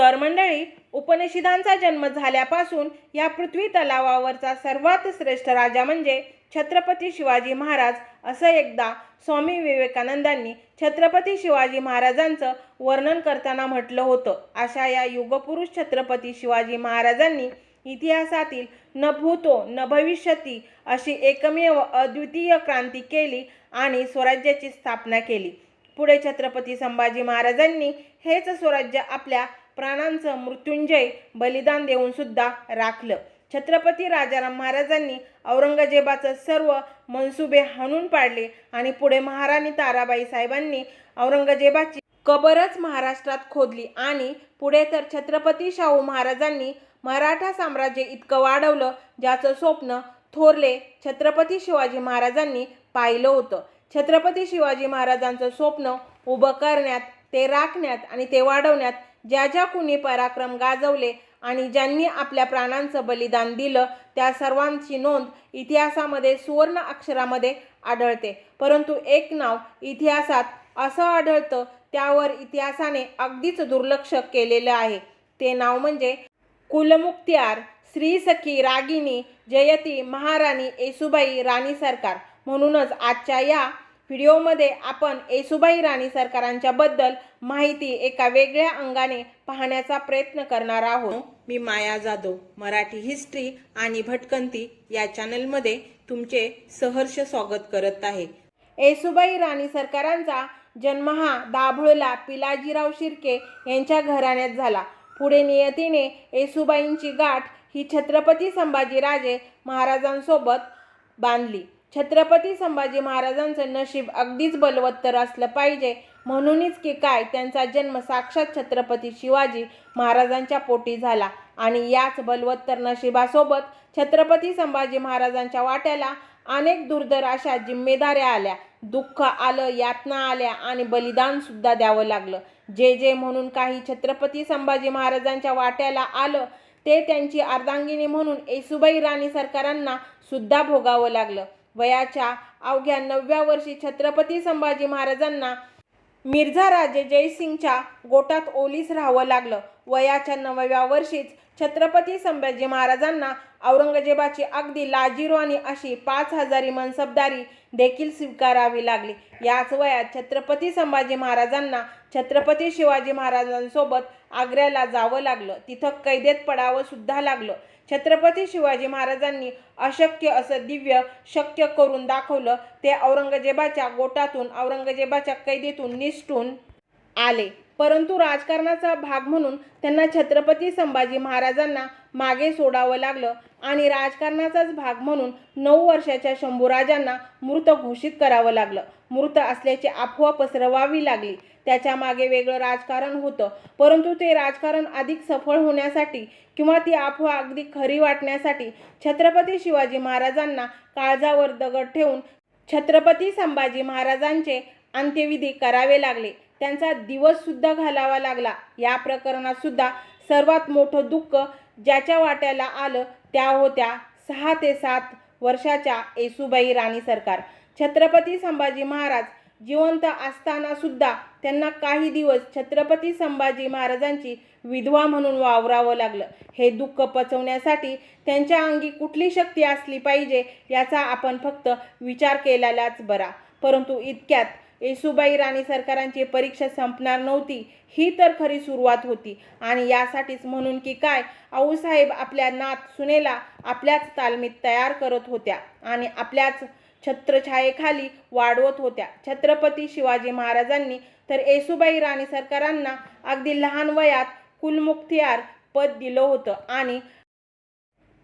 तर मंडळी उपनिषदांचा जन्म झाल्यापासून या पृथ्वी तलावावरचा सर्वात श्रेष्ठ राजा म्हणजे छत्रपती शिवाजी महाराज असं एकदा स्वामी विवेकानंदांनी छत्रपती शिवाजी महाराजांचं वर्णन करताना म्हटलं होतं. अशा या युगपुरुष छत्रपती शिवाजी महाराजांनी इतिहासातील न भूतो न भविष्यती अशी एकमेव अद्वितीय क्रांती केली आणि स्वराज्याची स्थापना केली. पुढे छत्रपती संभाजी महाराजांनी हेच स्वराज्य आपल्या प्राणांचं मृत्युंजय बलिदान देऊन सुद्धा राखलं. छत्रपती राजाराम महाराजांनी औरंगजेबाचं सर्व मनसुबे हाणून पाडले आणि पुढे महाराणी ताराबाई साहेबांनी औरंगजेबाची कबरच महाराष्ट्रात खोदली आणि पुढे तर छत्रपती शाहू महाराजांनी मराठा साम्राज्य इतकं वाढवलं ज्याचं स्वप्न थोरले छत्रपती शिवाजी महाराजांनी पाहिलं होतं. छत्रपती शिवाजी महाराजांचं स्वप्न उभं करण्यात ते राखण्यात आणि ते वाढवण्यात ज्या ज्या कुणी पराक्रम गाजवले आणि ज्यांनी आपल्या प्राणांचं बलिदान दिलं त्या सर्वांची नोंद इतिहासामध्ये सुवर्ण अक्षरामध्ये आढळते. परंतु एक नाव इतिहासात असं आढळतं त्यावर इतिहासाने अगदीच दुर्लक्ष केलेलं आहे. ते नाव म्हणजे कुलमुक्त्यार श्री सखी रागिनी जयती महाराणी येसुबाई राणी सरकार. म्हणूनच आजच्या या व्हिडिओमध्ये आपण येसुबाई राणी सरकारांच्याबद्दल माहिती एका वेगळ्या अंगाने पाहण्याचा प्रयत्न करणार आहोत. मी माया जाधव मराठी हिस्ट्री आणि भटकंती या चॅनलमध्ये तुमचे सहर्ष स्वागत करत आहे. येसुबाई राणी सरकारांचा जन्म हा दाभोळला पिलाजीराव शिर्के यांच्या घराण्यात झाला. पुढे नियतीने येसुबाईंची गाठ ही छत्रपती संभाजीराजे महाराजांसोबत बांधली. छत्रपती संभाजी महाराजांचं नशीब अगदीच बलवत्तर असलं पाहिजे. म्हणूनच की काय त्यांचा जन्म साक्षात छत्रपती शिवाजी महाराजांच्या पोटी झाला आणि याच बलवत्तर नशिबासोबत छत्रपती संभाजी महाराजांच्या वाट्याला अनेक दुर्धर अशा जिम्मेदाऱ्या आल्या. दुःख आलं यातना आल्या आणि बलिदान सुद्धा द्यावं लागलं. जे जे म्हणून काही छत्रपती संभाजी महाराजांच्या वाट्याला आलं ते त्यांची अर्धांगिनी म्हणून येसुबाई राणी सरकारांना सुद्धा भोगावं लागलं. वयाच्या अवघ्या नवव्या वर्षी छत्रपती संभाजी महाराजांना मिर्झा राजे जयसिंगच्या गोटात ओलीस राहावं लागलं. वयाच्या नवव्या वर्षीच छत्रपती संभाजी महाराजांना औरंगजेबाची अगदी लाजीरवाणी अशी पाच हजारी मनसबदारी देखील स्वीकारावी लागली. याच वयात छत्रपती संभाजी महाराजांना छत्रपती शिवाजी महाराजांसोबत आग्र्याला जावं लागलं. तिथं कैदेत पडावं सुद्धा लागलं. छत्रपती शिवाजी महाराजांनी अशक्य असं दिव्य शक्य करून दाखवलं. ते औरंगजेबाच्या गोटातून औरंगजेबाच्या कैदेतून निसटून आले. परंतु राजकारणाचा भाग म्हणून त्यांना छत्रपती संभाजी महाराजांना मागे सोडावं लागलं आणि राजकारणाचाच भाग म्हणून नऊ वर्षाच्या शंभूराजांना मृत घोषित करावं लागलं. मृत असल्याची अफवा पसरवावी लागली. त्याच्यामागे वेगळं राजकारण होतं. परंतु ते राजकारण अधिक सफळ होण्यासाठी किंवा ती अफवा अगदी खरी वाटण्यासाठी छत्रपती शिवाजी महाराजांना काळजावर दगड ठेवून छत्रपती संभाजी महाराजांचे अंत्यविधी करावे लागले. त्यांचा दिवससुद्धा घालावा लागला. या प्रकरणात सुद्धा सर्वात मोठं दुःख ज्याच्या वाट्याला आलं त्या होत्या सहा ते सात वर्षाच्या येसुबाई राणी सरकार. छत्रपती संभाजी महाराज जिवंत असताना सुद्धा त्यांना काही दिवस छत्रपती संभाजी महाराजांची विधवा म्हणून वावरावं लागलं. हे दुःख पचवण्यासाठी त्यांच्या अंगी कुठली शक्ती असली पाहिजे याचा आपण फक्त विचार केलेलाच बरा. परंतु इतक्यात येसुबाई राणी सरकारांची परीक्षा संपणार नव्हती ही तर खरी सुरुवात होती. आणि यासाठीच म्हणून की काय आऊसाहेब आपल्या नात सुनेला आपल्याच तालमीत तयार करत होत्या आणि आपल्याच छत्रछायेखाली वाढवत होत्या. छत्रपती शिवाजी महाराजांनी तर येसुबाई राणी सरकारांना अगदी लहान वयात कुलमुख्तियार पद दिलं होतं आणि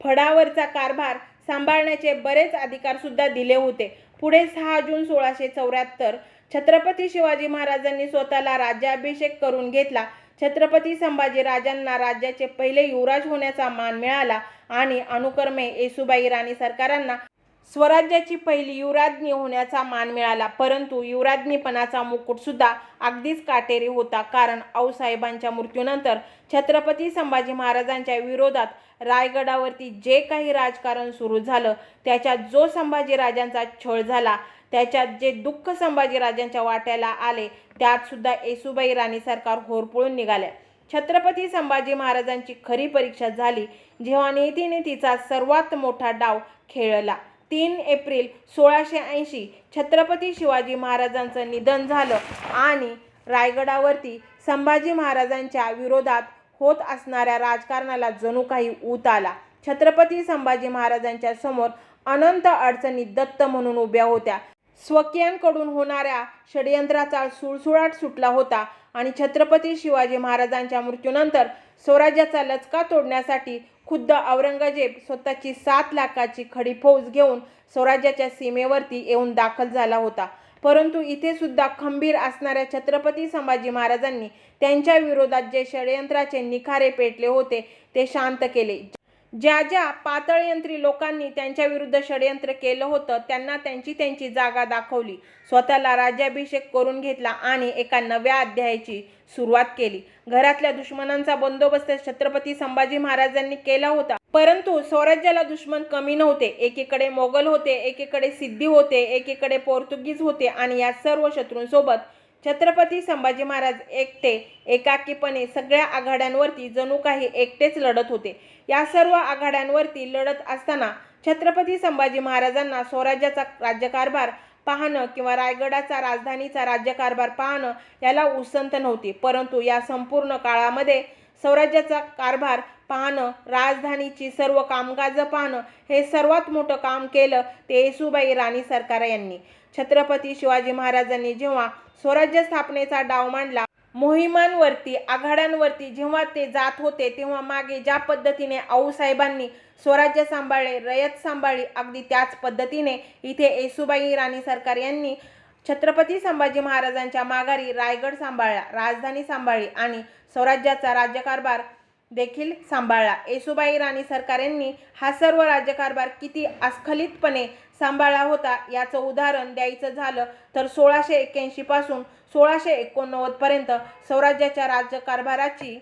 फडावरचा कारभार सांभाळण्याचे बरेच अधिकारसुद्धा दिले होते. पुढे सहा जून सोळाशे चौऱ्याहत्तर छत्रपती शिवाजी महाराजांनी स्वतःला राज्याभिषेक करून घेतला. छत्रपती संभाजी राजांना राज्याचे पहिले युवराज होण्याचा मान मिळाला आणि अनुक्रमे येसुबाई राणी सरकारांना स्वराज्याची पहिली युवराज्ञी होण्याचा मान मिळाला. परंतु युवराज्ञीपणाचा मुकुटसुद्धा अगदीच काटेरी होता. कारण आऊसाहेबांच्या मृत्यूनंतर छत्रपती संभाजी महाराजांच्या विरोधात रायगडावरती जे काही राजकारण सुरू झालं त्याच्यात जो संभाजी राजांचा छळ झाला त्याच्यात जे दुःख संभाजीराजांच्या वाट्याला आले त्यातसुद्धा येसुबाई राणी सरकार होरपळून निघाल्या. छत्रपती संभाजी महाराजांची खरी परीक्षा झाली जेव्हा नेतीने तिचा सर्वात मोठा डाव खेळला. तीन एप्रिल सोळाशे ऐंशी छत्रपती शिवाजी महाराजांचं निधन झालं आणि रायगडावरती संभाजी महाराजांच्या विरोधात होत असणाऱ्या राजकारणाला जणू काही ऊत आला. छत्रपती संभाजी महाराजांच्या समोर अनंत अडचणी दत्त म्हणून उभ्या होत्या. स्वकीयांकडून होणाऱ्या षडयंत्राचा सुळसुळाट सुटला होता आणि छत्रपती शिवाजी महाराजांच्या मृत्यूनंतर स्वराज्याचा लचका तोडण्यासाठी खुद्द औरंगजेब स्वतःची सात लाखाची खडी फौज घेऊन स्वराज्याच्या सीमेवरती येऊन दाखल झाला होता. परंतु इथे सुद्धा खंबीर असणाऱ्या छत्रपती संभाजी महाराजांनी त्यांच्या विरोधात जे षडयंत्राचे निखारे पेटले होते ते शांत केले. ज्या ज्या पातळयंत्री लोकांनी त्यांच्याविरुद्ध षडयंत्र केलं होतं त्यांना त्यांची त्यांची जागा दाखवली. स्वतःला राज्याभिषेक करून घेतला आणि एका नव्या अध्यायाची सुरुवात केली. घरातल्या दुश्मनांचा बंदोबस्त छत्रपती संभाजी महाराजांनी केला होता. परंतु स्वराज्याला दुश्मन कमी नव्हते. एकीकडे मोगल होते एकीकडे सिद्धी होते एकीकडे पोर्तुगीज होते आणि या सर्व शत्रूंसोबत छत्रपती संभाजी महाराज एकटे एकाकीपणे सगळ्या आघाड्यांवरती जणू काही एकटेच लढत होते. या सर्व आघाड्यांवरती लढत असताना छत्रपती संभाजी महाराजांना स्वराज्याचा राज्यकारभार पाहणं किंवा रायगडाचा राजधानीचा राज्यकारभार पाहणं याला उसंत नव्हती. परंतु या संपूर्ण काळामध्ये स्वराज्याचा कारभार पाहणं राजधानीची सर्व कामकाज पाहणं हे सर्वात मोठं काम केलं ते येसुबाई राणी सरकार यांनी. छत्रपती शिवाजी महाराजांनी जेव्हा स्वराज्य स्थापनेचा डाव मांडला. मोहिमांवरती आघाड्यांवरती जेव्हा ते जात होते तेव्हा मागे ज्या पद्धतीने आऊसाहेबांनी स्वराज्य सांभाळले रयत सांभाळली अगदी त्याच पद्धतीने इथे येसुबाई राणी सरकार यांनी छत्रपती संभाजी महाराजांच्या माघारी रायगड सांभाळला राजधानी सांभाळली आणि स्वराज्याचा राज्यकारभार देखील सांभाळला येसुबाई राणी सरकार यांनी हा सर्व राज्यकारभार किती अस्खलितपणे सांभाळला होता याचं उदाहरण द्यायचं झालं तर सोळाशे एक्क्याऐंशी पासून सोळाशे एकोणनव्वद पर्यंत स्वराज्याच्या राज्यकारभाराची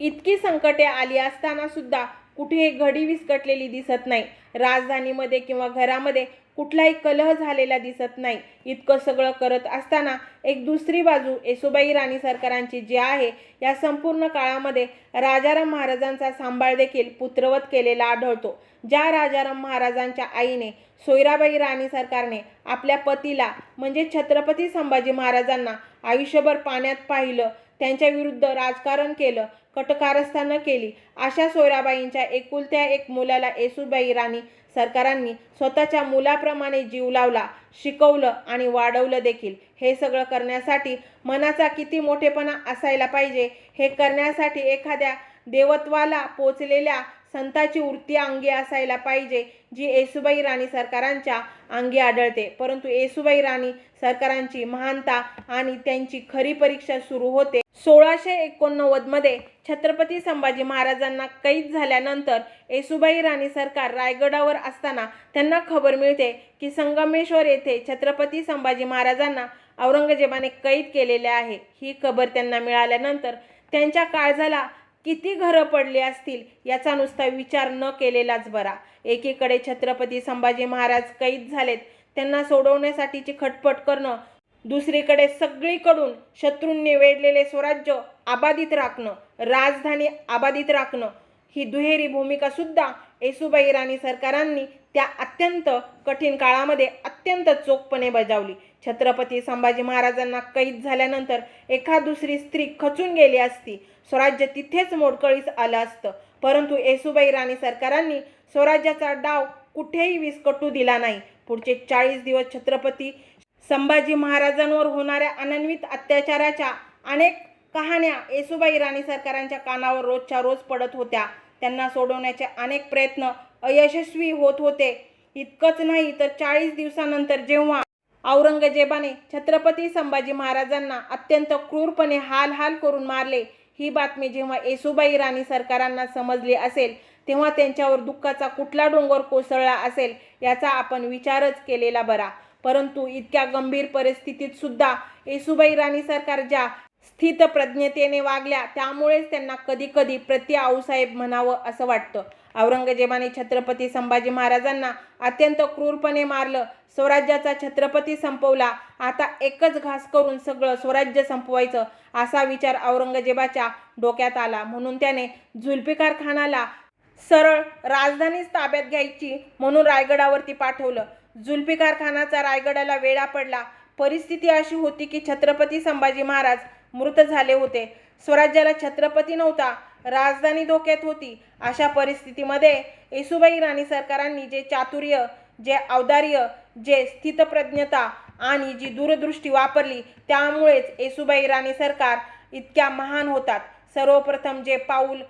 इतकी संकटे आली असताना सुद्धा कुठेही घडी विस्कटलेली दिसत नाही. राजधानीमध्ये किंवा घरामध्ये कुठलाही कलह झालेला दिसत नाही. इतकं सगळं करत असताना एक दुसरी बाजू येसुबाई राणी सरकारांची जी आहे या संपूर्ण काळामध्ये राजाराम महाराजांचा सांभाळ देखील पुत्रवत केलेला आढळतो. ज्या राजाराम महाराजांच्या आईने सोयराबाई राणी सरकारने आपल्या पतीला म्हणजे छत्रपती संभाजी महाराजांना आयुष्यभर पाण्यात पाहिलं त्यांच्या विरुद्ध राजकारण केलं कटकारस्थानं केली अशा सोयराबाईंच्या एकुलत्या एक मुलाला येसुबाई राणी सरकारांनी स्वतःच्या मुलाप्रमाणे जीव लावला शिकवलं आणि वाढवलं देखील. हे सगळं करण्यासाठी मनाचा किती मोठेपणा असायला पाहिजे हे करण्यासाठी एखाद्या देवत्वाला पोचलेल्या संताची वृत्ती अंगी असायला पाहिजे जी येसुबाई राणी सरकारांच्या अंगी आढळते. परंतु येसुबाई राणी सरकारांची महानता आणि त्यांची खरी परीक्षा सुरू होते. सोळाशे एकोणनव्वदमध्ये छत्रपती संभाजी महाराजांना कैद झाल्यानंतर येसुबाई राणी सरकार रायगडावर असताना त्यांना खबर मिळते की संगमेश्वर येथे छत्रपती संभाजी महाराजांना औरंगजेबाने कैद केलेले आहे. ही खबर त्यांना मिळाल्यानंतर त्यांच्या काळजाला किती घरं पडली असतील याचा नुसता विचार न केलेलाच बरा. एकीकडे छत्रपती संभाजी महाराज कैद झालेत त्यांना सोडवण्यासाठीची खटपट करणं दुसरीकडे सगळीकडून शत्रूंनी वेढलेले स्वराज्य आबादित राखणं राजधानी आबादित राखणं ही दुहेरी भूमिका सुद्धा येसुबाई राणी सरकारांनी त्या अत्यंत कठीण काळामध्ये अत्यंत चोखपणे बजावली. छत्रपती संभाजी महाराजांना कैद झाल्यानंतर एखा दुसरी स्त्री खचून गेली असती. स्वराज्य तिथेच मोडकळीस आलं असतं. परंतु येसुबाई राणी सरकारांनी स्वराज्याचा डाव कुठेही विस्कटू दिला नाही. पुढचे चाळीस दिवस छत्रपती संभाजी महाराजांवर होणाऱ्या अनन्वित अत्याचाराच्या अनेक कहाण्या येसुबाई राणी सरकारांच्या कानावर रोजच्या रोज पडत होत्या. त्यांना सोडवण्याचे अनेक प्रयत्न अयशस्वी होत होते. इतकंच नाही तर चाळीस दिवसानंतर जेव्हा औरंगजेबाने छत्रपती संभाजी महाराजांना अत्यंत क्रूरपणे हाल हाल करून मारले ही बातमी जेव्हा येसुबाई राणी सरकारांना समजली असेल तेव्हा त्यांच्यावर दुःखाचा कुठला डोंगर कोसळला असेल याचा आपण विचारच केलेला बरा. परंतु इतक्या गंभीर परिस्थितीत सुद्धा येसुबाई राणी सरकार ज्या स्थितप्रज्ञतेने वागल्या त्यामुळेच त्यांना कधी कधी प्रति आऊसाहेब म्हणावं असं वाटतं. औरंगजेबाने छत्रपती संभाजी महाराजांना अत्यंत क्रूरपणे मारलं स्वराज्याचा छत्रपती संपवला आता एकच घास करून सगळं स्वराज्य संपवायचं असा विचार औरंगजेबाच्या डोक्यात आला. म्हणून त्याने झुल्फिकार खानाला सरळ राजधानीच ताब्यात घ्यायची म्हणून रायगडावरती पाठवलं. जुल्फिकार खानाचा रायगडाला वेढा पडला. परिस्थिती अशी होती की छत्रपती संभाजी महाराज मृत झाले होते. स्वराज्याला छत्रपती नव्हता. राजधानी धोक्यात होती. अशा परिस्थितीमध्ये येसुबाई राणी सरकारांनी जे चातुर्य जे औदार्य जे स्थितप्रज्ञता आणि जी दूरदृष्टी वापरली त्यामुळेच येसुबाई राणी सरकार इतक्या महान होतात. सर्वप्रथम जे पाऊल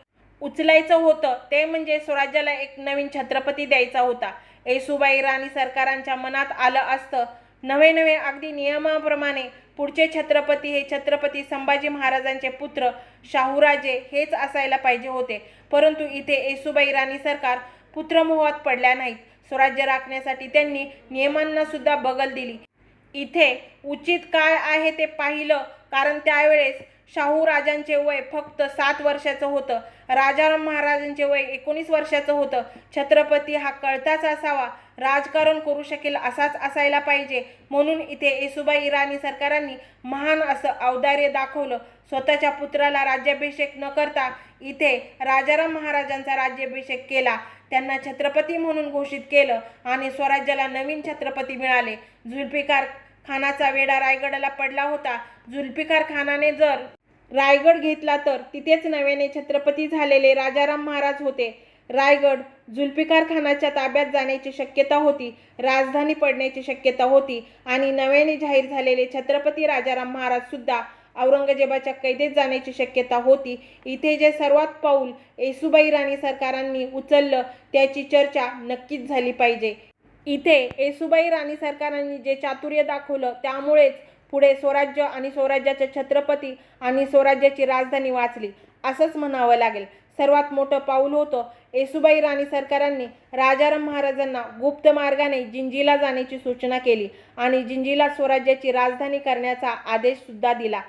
उचलायचं होतं ते म्हणजे स्वराज्याला एक नवीन छत्रपती द्यायचा होता. येसुबाई राणी सरकारांच्या मनात आलं असतं नवे नवे अगदी नियमाप्रमाणे पुढचे छत्रपती हे छत्रपती संभाजी महाराजांचे पुत्र शाहूराजे हेच असायला पाहिजे होते. परंतु इथे येसुबाई राणी सरकार पुत्रमोहात पडल्या नाहीत. स्वराज्य राखण्यासाठी त्यांनी नियमांना सुद्धा बगल दिली. इथे उचित काय आहे ते पाहिलं कारण त्यावेळेस शाहू राजांचे वय फक्त सात वर्षाचं होतं. राजाराम महाराजांचे वय एकोणीस वर्षाचं होतं. छत्रपती हा कळताच असावा. राजकारण करू शकेल असाच असायला पाहिजे. म्हणून इथे येसुबाई राणी सरकारांनी महान असं औदार्य दाखवलं. स्वतःच्या पुत्राला राज्याभिषेक न करता इथे राजाराम महाराजांचा राज्याभिषेक केला. त्यांना छत्रपती म्हणून घोषित केलं आणि स्वराज्याला नवीन छत्रपती मिळाले. झुल्फिकार खानाचा वेढा रायगडाला पडला होता. झुल्फिकार खानाने जर रायगड घेतला तर तिथेच नव्याने छत्रपती झालेले राजाराम महाराज होते. रायगड जुल्फिकार खानाच्या ताब्यात जाण्याची शक्यता होती. राजधानी पडण्याची शक्यता होती आणि नव्याने जाहीर झालेले छत्रपती राजाराम महाराज सुद्धा औरंगजेबाच्या कैदेत जाण्याची शक्यता होती. इथे जे सर्वात पाऊल येसुबाई राणी सरकारांनी उचललं त्याची चर्चा नक्कीच झाली पाहिजे. इथे येसुबाई राणी सरकारांनी जे चातुर्य दाखवलं त्यामुळेच पुढे स्वराज्य आणि स्वराज्याचे छत्रपती आणि स्वराज्याची राजधानी वाचली. असंच म्हणावं लागेल. सर्वात मोठं पाऊल होतं येसुबाई राणी सरकारांनी राजाराम महाराजांना गुप्त मार्गाने जिंजीला जाण्याची सूचना केली आणि जिंजीला स्वराज्याची राजधानी करण्याचा आदेश सुद्धा दिला.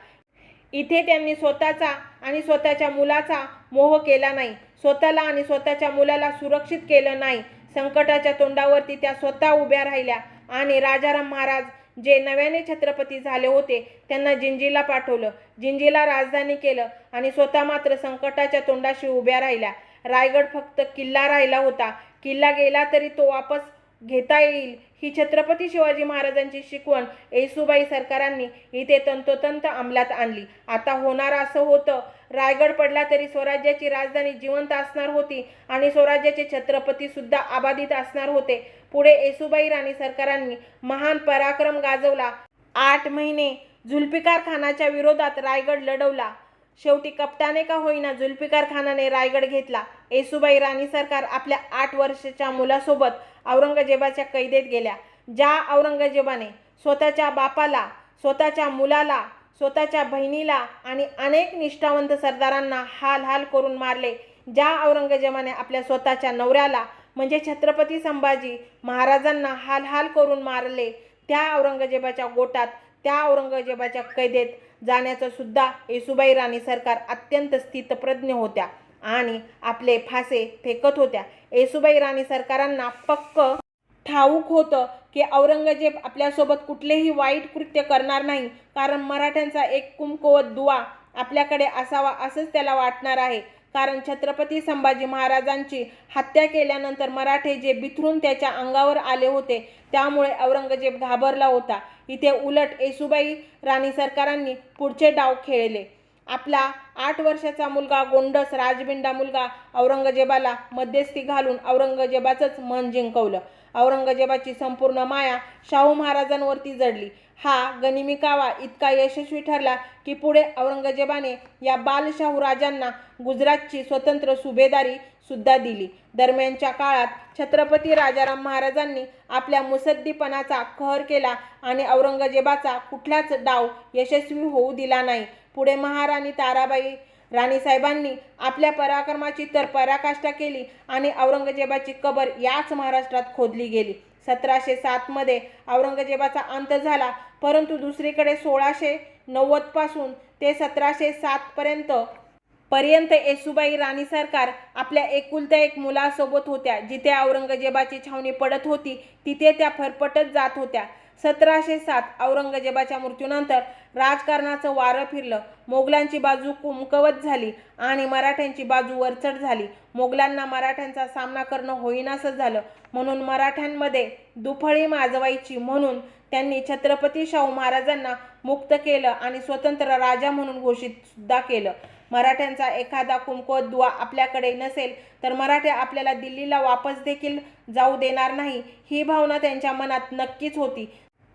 इथे त्यांनी स्वतःचा आणि स्वतःच्या मुलाचा मोह केला नाही. स्वतःला आणि स्वतःच्या मुलाला सुरक्षित केलं नाही. संकटाच्या तोंडावरती त्या स्वतः उभ्या राहिल्या आणि राजाराम महाराज जे नव्याने छत्रपती झाले होते त्यांना जिंजीला पाठवलं. जिंजीला राजधानी केलं आणि स्वतः मात्र संकटाच्या तोंडाशी उभ्या राहिल्या. रायगड फक्त किल्ला राहिला होता. किल्ला गेला तरी तो वापस घेता येईल ही छत्रपती शिवाजी महाराजांची शिकवण येसुबाई सरकारांनी इथे तंतोतंत अंमलात आणली. आता होणार असं होतं. रायगड पडला तरी स्वराज्याची राजधानी जिवंत असणार होती आणि स्वराज्याचे छत्रपती सुद्धा आबादित असणार होते. पुढे येसुबाई राणी सरकारांनी महान पराक्रम गाजवला. आठ महिने झुल्फिकार खानाच्या विरोधात रायगड लढवला. शेवटी कपटाने का होईना जुल्फिकार खानाने रायगड घेतला. येसुबाई राणी सरकार आपल्या आठ वर्षाच्या मुलासोबत औरंगजेबाच्या कैदेत गेल्या. ज्या औरंगजेबाने स्वतःच्या बापाला स्वतःच्या मुलाला स्वतःच्या बहिणीला आणि अनेक निष्ठावंत सरदारांना हाल हाल करून मारले. ज्या औरंगजेबाने आपल्या स्वतःच्या नवऱ्याला म्हणजे छत्रपती संभाजी महाराजांना हाल हाल करून मारले त्या औरंगजेबाच्या गोटात त्या औरंगजेबाच्या कैदेत जाण्याचं सुद्धा येसुबाई राणी सरकार अत्यंत स्थितप्रज्ञ होत्या आणि आपले फासे फेकत होत्या. येसुबाई राणी सरकारांना पक्क ठाऊक होतं की औरंगजेब आपल्यासोबत कुठलेही वाईट कृत्य करणार नाही कारण मराठ्यांचा एक कुमकुवत दुवा आपल्याकडे असावा असंच त्याला वाटणार आहे. कारण छत्रपती संभाजी महाराजांची हत्या केल्यानंतर मराठे जे बिथरून त्याच्या अंगावर आले होते त्यामुळे औरंगजेब घाबरला होता. इथे उलट येसुबाई राणी सरकारांनी पुढचे डाव खेळले. आपला आठ वर्षाचा मुलगा गोंडस राजबिंडा मुलगा औरंगजेबाला मध्यस्थी घालून औरंगजेबाचंच मन जिंकवलं. औरंगजेबाची संपूर्ण माया शाहू महाराजांवरती जडली. हा गनिमी कावा इतका यशस्वी ठरला की पुढे औरंगजेबाने या बालशाहू राजांना गुजरातची स्वतंत्र सुभेदारी सुद्धा दिली. दरम्यानच्या काळात छत्रपती राजाराम महाराजांनी आपल्या मुसद्दीपणाचा कहर केला आणि औरंगजेबाचा कुठलाच डाव यशस्वी होऊ दिला नाही. पुढे महाराणी ताराबाई राणीसाहेबांनी आपल्या पराक्रमाची तर पराकाष्ठा केली आणि औरंगजेबाची कबर याच महाराष्ट्रात खोदली गेली. सतराशे सातमध्ये औरंगजेबाचा अंत झाला. परंतु दुसरीकडे सोळाशे नव्वदपासून ते सतराशे सातपर्यंत पर्यंत येसुबाई राणी सरकार आपल्या एकुलत्या एक मुलासोबत होत्या. जिथे औरंगजेबाची छावणी पडत होती तिथे त्या फरफटत जात होत्या. सतराशे सात औरंगजेबाच्या मृत्यूनंतर राजकारणाचं वारं फिरलं. मोगलांची बाजू कुमकवत झाली आणि मराठ्यांची बाजू वरचढ झाली. मोगलांना मराठ्यांचा सामना करणं होईनासं झालं. म्हणून मराठ्यांमध्ये दुफळी माजवायची म्हणून त्यांनी छत्रपती शाहू महाराजांना मुक्त केलं आणि स्वतंत्र राजा म्हणून घोषित सुद्धा केलं. मराठ्यांचा एखादा कुमकुवत दुवा आपल्याकडे नसेल तर मराठे आपल्याला दिल्लीला वापस देखील जाऊ देणार नाही ही भावना त्यांच्या मनात नक्कीच होती.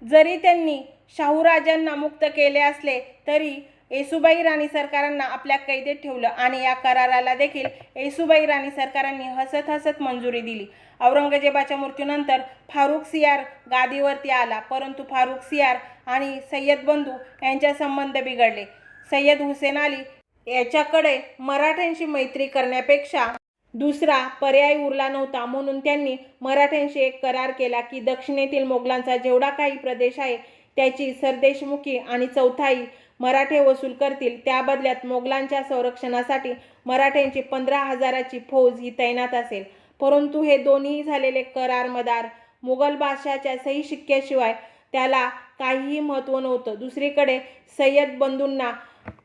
जरी त्यांनी शाहूराजांना मुक्त केले असले तरी येसुबाई राणी सरकारांना आपल्या कैदेत ठेवलं आणि या कराराला देखील येसुबाई राणी सरकारांनी हसत हसत मंजुरी दिली. औरंगजेबाच्या मृत्यूनंतर फारुख सियार गादीवरती आला परंतु फारुख सियार आणि सय्यद बंधू यांच्या संबंध बिघडले. सय्यद हुसेन अली याच्याकडे मराठ्यांशी मैत्री करण्यापेक्षा दुसरा पर्याय उरला नव्हता. म्हणून त्यांनी मराठ्यांशी एक करार केला की दक्षिणेतील मोगलांचा जेवढा काही प्रदेश आहे त्याची सरदेशमुखी आणि चौथाई मराठे वसूल करतील. त्या बदल्यात मोगलांच्या संरक्षणासाठी मराठ्यांची पंधरा हजाराची फौज ही तैनात असेल. परंतु हे दोन्ही झालेले करार मदार मुघल बादशाच्या सही शिक्क्याशिवाय त्याला काहीही महत्त्व नव्हतं. दुसरीकडे सय्यद बंधूंना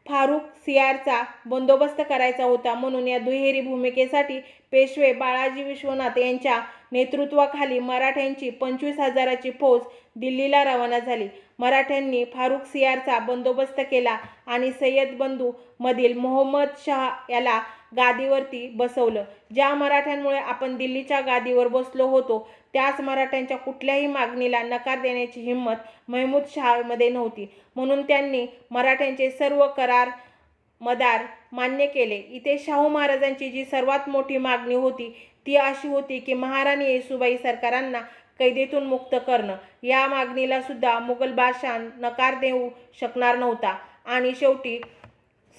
फारुख सियारचा बंदोबस्त करायचा होता. म्हणून या दुहेरी भूमिकेसाठी पेशवे बाळाजी विश्वनाथ यांच्या नेतृत्वाखाली मराठ्यांची पंचवीस हजाराची फौज दिल्लीला रवाना झाली. मराठ्यांनी फारुख सियारचा बंदोबस्त केला आणि सय्यद बंधू मधील मोहम्मद शहा याला गादीवरती बसवलं. ज्या मराठ्यांमुळे आपण दिल्लीच्या गादीवर बसलो होतो त्याच मराठ्यांच्या कुठल्याही मागणीला नकार देण्याची हिंमत महमूद शहामध्ये नव्हती. म्हणून त्यांनी मराठ्यांचे सर्व करार मदार मान्य केले. इथे शाहू महाराजांची जी सर्वात मोठी मागणी होती ती अशी होती की महाराणी येसुबाई सरकारांना कैदेतून मुक्त करणं. या मागणीला सुद्धा मुघल बादशाह नकार देऊ शकणार नव्हता. आणि शेवटी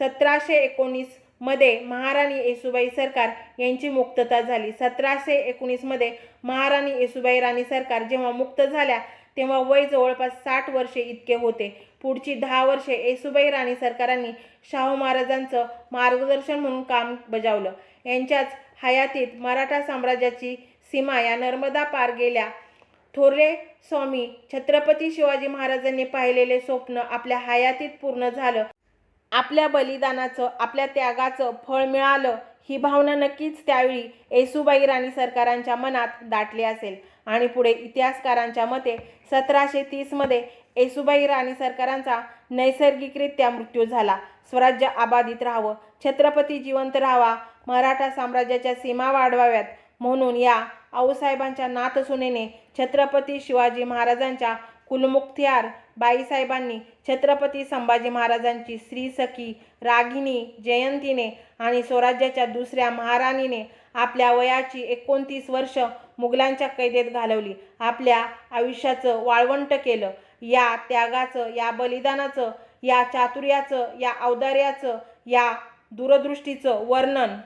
सतराशे एकोणीस मध्ये महाराणी येसुबाई सरकार यांची मुक्तता झाली. सतराशे एकोणीसमध्ये महाराणी येसुबाई राणी सरकार जेव्हा मुक्त झाल्या तेव्हा वय जवळपास साठ वर्षे इतके होते. पुढची दहा वर्षे येसुबाई राणी सरकारांनी शाहू महाराजांचं मार्गदर्शन म्हणून काम बजावलं. यांच्याच हयातीत मराठा साम्राज्याची सीमा या नर्मदा पार गेल्या. थोरले स्वामी छत्रपती शिवाजी महाराजांनी पाहिलेले स्वप्न आपल्या हयातीत पूर्ण झालं. आपल्या बलिदानाचं आपल्या त्यागाचं फळ मिळालं ही भावना नक्कीच त्यावेळी येसुबाई राणी सरकारांच्या मनात दाटली असेल. आणि पुढे इतिहासकारांच्या मते सतराशे तीसमध्ये येसुबाई राणी सरकारांचा नैसर्गिकरित्या मृत्यू झाला. स्वराज्य अबाधित राहावं छत्रपती जिवंत राहावा मराठा साम्राज्याच्या सीमा वाढवाव्यात म्हणून या आऊसाहेबांच्या नातसुनेने छत्रपती शिवाजी महाराजांच्या कुलमुख्तियार बाईसाहेबांनी छत्रपती संभाजी महाराजांची श्री सखी रागिनी जयंतीने आणि स्वराज्याच्या दुसऱ्या महाराणीने आपल्या वयाची एकोणतीस वर्ष मुघलांच्या कैदेत घालवली. आपल्या आयुष्याचं वाळवंट केलं. या त्यागाचं या बलिदानाचं या चातुर्याचं या औदार्याचं या दूरदृष्टीचं वर्णन.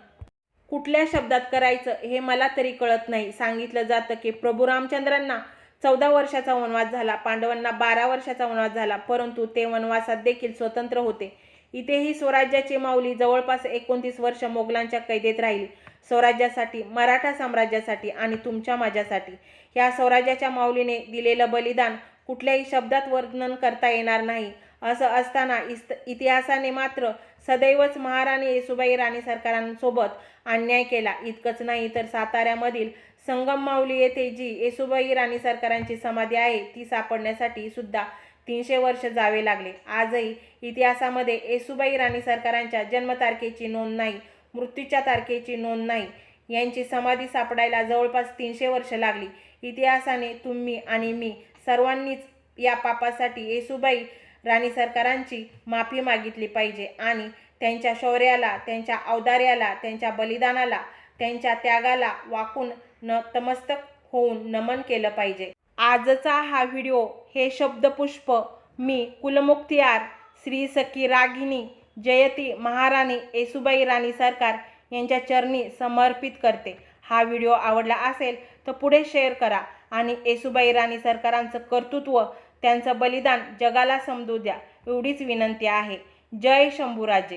कुठल्या शब्दात करायचं हे मला तरी कळत नाही. सांगितलं जातं की प्रभू रामचंद्रांना चौदा वर्षाचा वनवास झाला पांडवांना बारा वर्षाचा वनवास झाला परंतु ते वनवासात देखील स्वतंत्र होते. इथेही स्वराज्याची माऊली जवळपास एकोणतीस वर्ष मोगलांच्या कैदेत राहिली. स्वराज्यासाठी मराठा साम्राज्यासाठी आणि तुमच्या माझ्यासाठी. ह्या स्वराज्याच्या माऊलीने दिलेलं बलिदान कुठल्याही शब्दात वर्णन करता येणार नाही. असं असताना इस्त इतिहासाने मात्र सदैवच महाराणी येसुबाई राणी सरकारांसोबत अन्याय केला. इतकंच नाही तर साताऱ्यामधील संगम माऊली येथे जी येसुबाई राणी सरकारांची समाधी आहे ती सापडण्यासाठी सुद्धा तीनशे वर्ष जावे लागले. आजही इतिहासामध्ये येसुबाई राणी सरकारांच्या जन्मतारखेची नोंद नाही मृत्यूच्या तारखेची नोंद नाही. यांची समाधी सापडायला जवळपास तीनशे वर्ष लागली. इतिहासाने तुम्ही आणि मी सर्वांनीच या पापासाठी येसुबाई राणी सरकारांची माफी मागितली पाहिजे आणि त्यांच्या शौर्याला त्यांच्या औदार्याला त्यांच्या बलिदानाला त्यांच्या त्यागाला वाकून नतमस्तक होऊन नमन केलं पाहिजे. आजचा हा व्हिडिओ हे शब्दपुष्प मी कुलमुक्तियार श्री सखी रागिनी जयती महाराणी येसुबाई राणी सरकार यांच्या चरणी समर्पित करते. हा व्हिडिओ आवडला असेल तर पुढे शेअर करा आणि येसुबाई राणी सरकारांचं कर्तृत्व त्यांचं बलिदान जगाला समजू द्या एवढीच विनंती आहे. जय शंभूराजे.